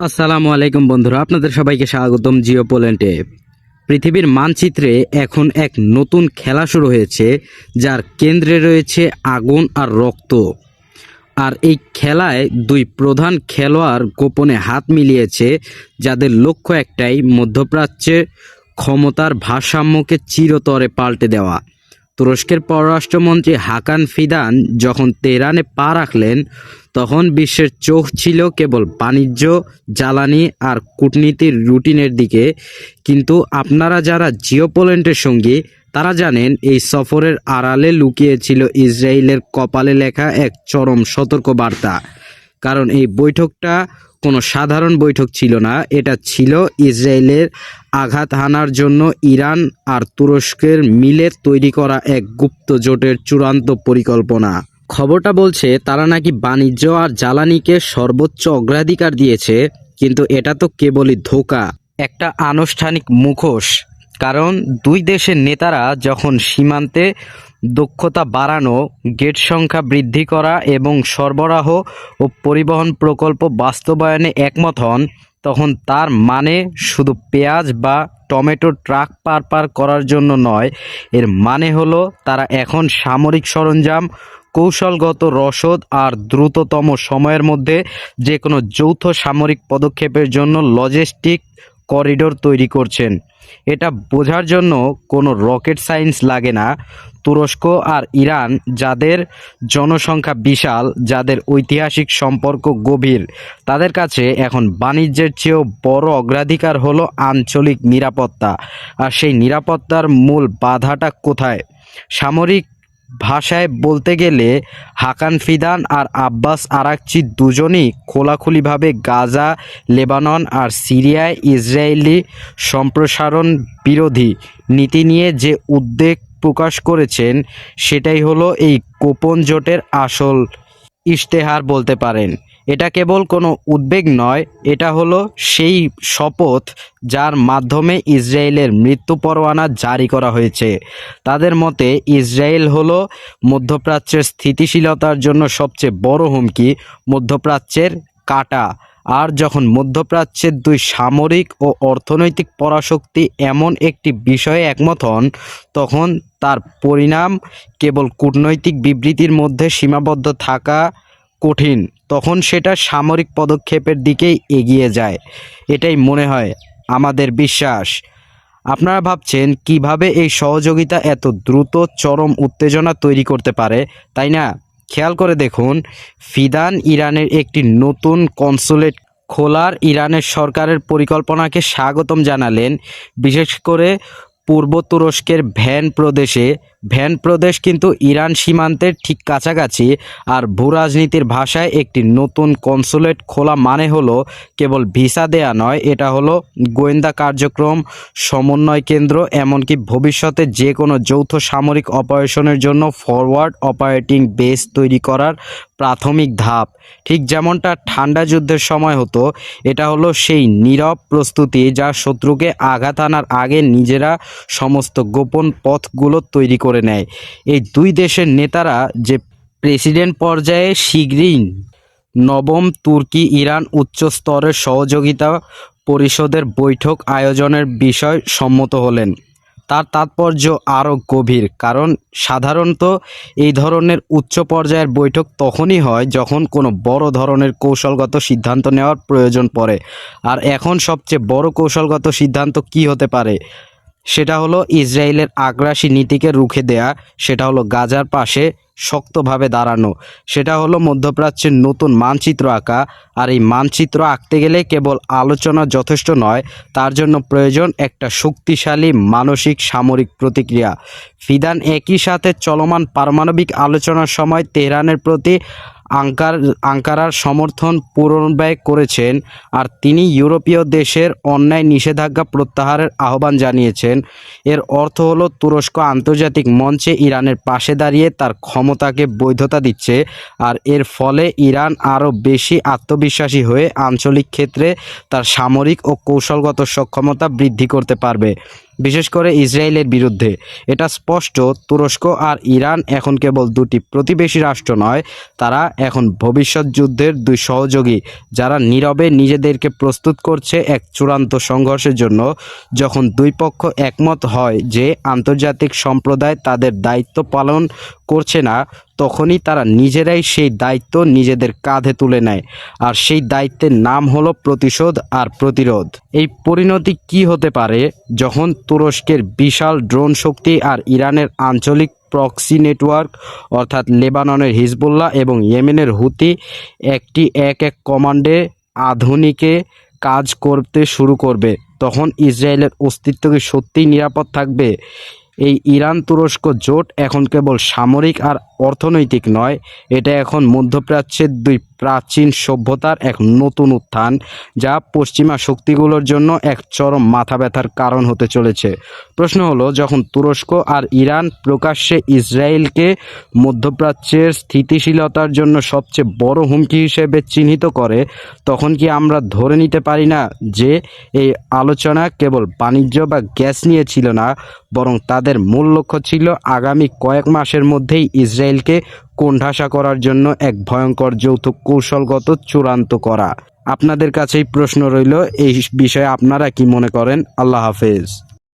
আসসালামু আলাইকুম বন্ধুরা, আপনাদের সবাইকে স্বাগতম জিও পোল্যান্ডে। পৃথিবীর মানচিত্রে এখন এক নতুন খেলা শুরু হয়েছে, যার কেন্দ্রে রয়েছে আগুন আর রক্ত। আর এই খেলায় দুই প্রধান খেলোয়াড় গোপনে হাত মিলিয়েছে, যাদের লক্ষ্য একটাই মধ্যপ্রাচ্যের ক্ষমতার ভারসাম্যকে চিরতরে পাল্টে দেওয়া। তুরস্কের পররাষ্ট্রমন্ত্রী হাকান ফিদান যখন তেহরানে পা রাখলেন, তখন বিশ্বের চোখ ছিল কেবল বাণিজ্য, জ্বালানি আর কূটনীতির রুটিনের দিকে। কিন্তু আপনারা যারা জিওপোল্যান্ডের সঙ্গী, তারা জানেন এই সফরের আড়ালে লুকিয়েছিল ইসরায়েলের কপালে লেখা এক চরম সতর্কবার্তা। কারণ এই বৈঠকটা কোনো সাধারণ বৈঠক ছিল না। এটা ছিল ইসরায়েলের আঘাত হানার জন্য ইরান আর তুরস্কের মিলে তৈরি করা এক গুপ্ত জোটের চূড়ান্ত পরিকল্পনা। খবরটা বলছে, তারা নাকি বাণিজ্য আর জ্বালানিকে সর্বোচ্চ অগ্রাধিকার দিয়েছে, কিন্তু এটা তো কেবলই ধোকা। একটা আনুষ্ঠানিক মুখোশ। কারণ দুই দেশের নেতারা যখন সীমান্তে দক্ষতা বাড়ানো, গেট সংখ্যা বৃদ্ধি করা এবং সরবরাহ ও পরিবহন প্রকল্প বাস্তবায়নে একমত হন, তখন তার মানে শুধু পেঁয়াজ বা টমেটো ট্রাক পার পার করার জন্য নয়, এর মানে হলো তারা এখন সামরিক সরঞ্জাম, কৌশলগত রসদ আর দ্রুততম সময়ের মধ্যে যে কোনো যৌথ সামরিক পদক্ষেপের জন্য লজিস্টিক করিডোর তৈরি করছেন। এটা বোঝার জন্য কোনো রকেট সায়েন্স লাগে না। তুরস্ক আর ইরান, যাদের জনসংখ্যা বিশাল, যাদের ঐতিহাসিক সম্পর্ক গভীর, তাদের কাছে এখন বাণিজ্যের চেয়েও বড় অগ্রাধিকার হলো আঞ্চলিক নিরাপত্তা। আর সেই নিরাপত্তার মূল বাধাটা কোথায়? সামরিক ভাষায় বলতে গেলে হাকান ফিদান আর আব্বাস আরাকচি দুজনই খোলাখুলিভাবে গাজা, লেবানন আর সিরিয়ায় ইসরায়েলি সম্প্রসারণ বিরোধী নীতি নিয়ে যে উদ্বেগ প্রকাশ করেছেন, সেটাই হলো এই কোপন জোটের আসল ইশতেহার বলতে পারেন। এটা কেবল কোনো উদ্বেগ নয়, এটা হলো সেই শপথ যার মাধ্যমে ইসরায়েলের মৃত্যু পরোয়ানা জারি করা হয়েছে। তাদের মতে, ইসরায়েল হলো মধ্যপ্রাচ্যের স্থিতিশীলতার জন্য সবচেয়ে বড় হুমকি, মধ্যপ্রাচ্যের কাটা। আর যখন মধ্যপ্রাচ্যের দুই সামরিক ও অর্থনৈতিক পরাশক্তি এমন একটি বিষয়ে একমত হন, তখন তার পরিণাম কেবল কূটনৈতিক বিবৃতির মধ্যে সীমাবদ্ধ থাকা কঠিন। তখন সেটা সামরিক পদক্ষেপের দিকেই এগিয়ে যায়। এটাই মনে হয় আমাদের বিশ্বাস। আপনারা ভাবছেন, কীভাবে এই সহযোগিতা এত দ্রুত, চরম উত্তেজনা তৈরি করতে পারে? তাই না? খেয়াল করে দেখুন, ফিদান ইরানের একটি নতুন কনসুলেট খোলার ইরানের সরকারের পরিকল্পনাকে স্বাগতম জানালেন। বিশেষ করে পূর্ব তুরস্কের ভ্যান প্রদেশে ভ্যান প্রদেশ কিন্তু ইরান সীমান্তের ঠিক কাছাকাছি, আর ভূরাজনীতির ভাষায় একটি নতুন কনসুলেট খোলা মানে হলো কেবল ভিসা দেয়া নয়, এটা হলো গোয়েন্দা কার্যক্রম সমন্বয় কেন্দ্র, এমনকি ভবিষ্যতে যে কোনো যৌথ সামরিক অপারেশনের জন্য ফরওয়ার্ড অপারেটিং বেস তৈরি করার প্রাথমিক ধাপ। ঠিক যেমনটা ঠান্ডা যুদ্ধের সময় হতো, এটা হলো সেই নীরব প্রস্তুতি যা শত্রুকে আঘাত আনার আগে নিজেরা সমস্ত গোপন পথগুলো তৈরি করে নেয়। এই দুই দেশের নেতারা যে প্রেসিডেন্ট পর্যায়ে শীঘ্রই নবম তুর্কি ইরান উচ্চ স্তরের সহযোগিতা পরিষদের বৈঠক আয়োজনের বিষয় সম্মত হলেন। তার তাৎপর্য আরও গভীর, কারণ সাধারণত এই ধরনের উচ্চ পর্যায়ের বৈঠক তখনই হয় যখন কোনো বড় ধরনের কৌশলগত সিদ্ধান্ত নেওয়ার প্রয়োজন পড়ে। আর এখন সবচেয়ে বড় কৌশলগত সিদ্ধান্ত কি হতে পারে? সেটা হলো ইসরায়েলের আগ্রাসী নীতিকে রুখে দেয়া, সেটা হলো গাজার পাশে শক্তভাবে দাঁড়ানো, সেটা হলো মধ্যপ্রাচ্যের নতুন মানচিত্র আঁকা, আর এই মানচিত্র আঁকতে গেলে কেবল আলোচনা যথেষ্ট নয়, তার জন্য প্রয়োজন একটা শক্তিশালী মানসিক সামরিক প্রতিক্রিয়া। ফিদান একই সাথে চলমান পারমাণবিক আলোচনার সময় তেহরানের প্রতি আঙ্কার, আঙ্কারার সমর্থন পুনর্ব্যয় করেছেন আর তিনি ইউরোপীয় দেশের অন্যায় নিষেধাজ্ঞা প্রত্যাহারের আহ্বান জানিয়েছেন। এর অর্থ হলো তুরস্ক আন্তর্জাতিক মঞ্চে ইরানের পাশে দাঁড়িয়ে তার ক্ষমতাকে বৈধতা দিচ্ছে আর এর ফলে ইরান আরও বেশি আত্মবিশ্বাসী হয়ে আঞ্চলিক ক্ষেত্রে তার সামরিক ও কৌশলগত সক্ষমতা বৃদ্ধি করতে পারবে। বিশেষ করে ইসরায়েলের বিরুদ্ধে। এটা স্পষ্ট, তুরস্ক আর ইরান এখন কেবল দুটি প্রতিবেশী রাষ্ট্র নয়, তারা এখন ভবিষ্যৎ যুদ্ধের দুই সহযোগী, যারা নীরবে নিজেদেরকে প্রস্তুত করছে এক চূড়ান্ত সংঘর্ষের জন্য, যখন দুই পক্ষ একমত হয় যে আন্তর্জাতিক সম্প্রদায় তাদের দায়িত্ব পালন করছে না, তখনই তারা নিজেরাই সেই দায়িত্ব নিজেদের কাঁধে তুলে নেয়। আর সেই দায়িত্বের নাম হলো প্রতিশোধ আর প্রতিরোধ। এই পরিণতি কি হতে পারে যখন তুরস্কের বিশাল ড্রোন শক্তি আর ইরানের আঞ্চলিক প্রক্সি নেটওয়ার্ক, অর্থাৎ লেবাননের হিজবুল্লাহ এবং ইয়েমেনের হুতি একটি এক এক কমান্ডে আধুনিকে কাজ করতে শুরু করবে, তখন ইসরায়েলের অস্তিত্ব কি সত্যিই নিরাপদ থাকবে। এই ইরান তুরস্ক জোট এখন কেবল সামরিক আর অর্থনৈতিক নয়, এটা এখন মধ্যপ্রাচ্যের দুই প্রাচীন সভ্যতার এক নতুন উত্থান, যা পশ্চিমা শক্তিগুলোর জন্য এক চরম মাথা ব্যথার কারণ হতে চলেছে। প্রশ্ন হলো, যখন তুরস্ক আর ইরান প্রকাশ্যে ইসরায়েলকে মধ্যপ্রাচ্যের স্থিতিশীলতার জন্য সবচেয়ে বড় হুমকি হিসেবে চিহ্নিত করে, তখন কি আমরা ধরে নিতে পারি না যে এই আলোচনা কেবল বাণিজ্য বা গ্যাস নিয়ে ছিল না বরং তাদের মূল লক্ষ্য ছিল আগামী কয়েক মাসের মধ্যেই ইসরায়েলকে কোণঠাসা করার জন্য এক ভয়ঙ্কর যৌথ কৌশলগত চূড়ান্ত করা। আপনাদের কাছেই প্রশ্ন রইল, এই বিষয়ে আপনারা কি মনে করেন? আল্লাহ হাফেজ।